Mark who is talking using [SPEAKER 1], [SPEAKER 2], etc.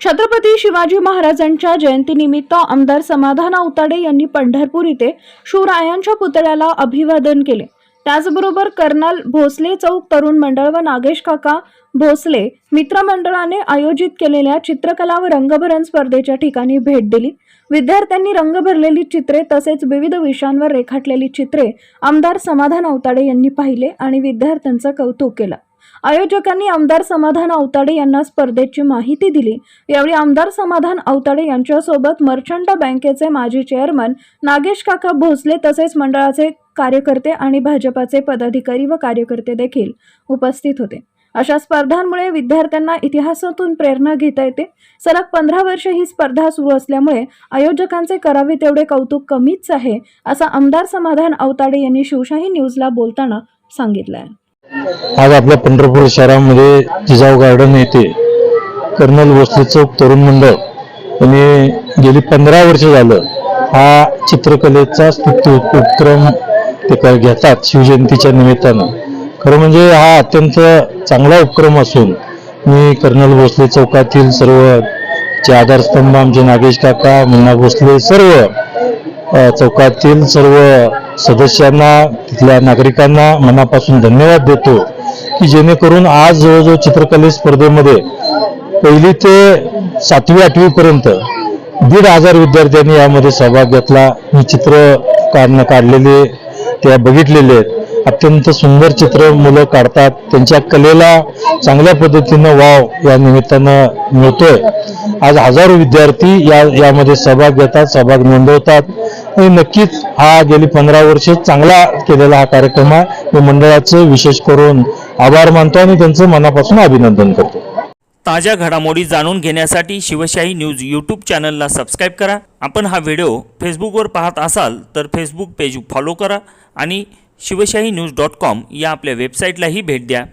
[SPEAKER 1] छत्रपती शिवाजी महाराजांच्या जयंतीनिमित्त आमदार समाधान आवताडे यांनी पंढरपूर इथे शिवरायांच्या पुतळ्याला अभिवादन केले. त्याचबरोबर कर्नल भोसले चौक तरुण मंडळ व नागेश काका भोसले मित्रमंडळाने आयोजित केलेल्या चित्रकला व रंगभरण स्पर्धेच्या ठिकाणी भेट दिली. विद्यार्थ्यांनी रंग भरलेली चित्रे तसेच विविध विषयांवर रेखाटलेली चित्रे आमदार समाधान आवताडे यांनी पाहिले आणि विद्यार्थ्यांचं कौतुक केलं. आयोजकांनी आमदार समाधान अवताडे यांना स्पर्धेची माहिती दिली. यावेळी आमदार समाधान अवताडे यांच्यासोबत मर्चंट बँकेचे माजी चेअरमन नागेश काका भोसले तसेच मंडळाचे कार्यकर्ते आणि भाजपाचे पदाधिकारी व कार्यकर्ते देखील उपस्थित होते. अशा स्पर्धांमुळे विद्यार्थ्यांना इतिहासातून प्रेरणा घेता येते. सलग पंधरा वर्ष ही स्पर्धा सुरू असल्यामुळे आयोजकांचे करावे तेवढे कौतुक कमीच आहे असं आमदार समाधान अवताडे यांनी शिवशाही न्यूजला बोलताना सांगितलं आहे
[SPEAKER 2] आज आपल्या पंढरपूर शहरामध्ये जिजाऊ गार्डन येथे कर्नल भोसले चौक तरुण मंडळ यांनी गेली पंधरा वर्ष झालं हा चित्रकलेचा स्तुत्य उपक्रम ते घेतात शिवजयंतीच्या निमित्तानं. खरं म्हणजे हा अत्यंत चांगला उपक्रम असून मी कर्नल भोसले चौकातील सर्व जे आधारस्तंभ आमचे नागेश काका मुन्ना भोसले सर्व चौकातील सर्व सदस्यांना तिथल्या नागरिकांना मनापासून धन्यवाद देतो की जेणेकरून आज जवळजवळ चित्रकले स्पर्धेमध्ये पहिली ते सातवी आठवीपर्यंत दीड हजार विद्यार्थ्यांनी यामध्ये सहभाग घेतला. मी चित्र काढणं काढलेले त्या बघितलेले आहेत. अत्यंत सुंदर चित्र मुलं काढतात. त्यांच्या कलेला चांगल्या पद्धतीनं वाव या निमित्तानं मिळतोय. आज हजारो विद्यार्थी या यामध्ये सहभाग घेतात सहभाग नोंदवतात. आणि नक्कीच हा गेली पंधरा वर्ष चांगला केलेला हा कार्यक्रम आहे. मी मंडळाचं विशेष करून आभार मानतो आणि त्यांचं मनापासून अभिनंदन करतो.
[SPEAKER 3] ताज्या घडामोडी जाणून घेण्यासाठी शिवशाही न्यूज यूट्यूब चॅनलला सबस्क्राईब करा. आपण हा व्हिडिओ फेसबुकवर पाहत असाल तर फेसबुक पेज फॉलो करा आणि शिवशाही न्यूज डॉट कॉम या आपल्या वेबसाईटलाही भेट द्या.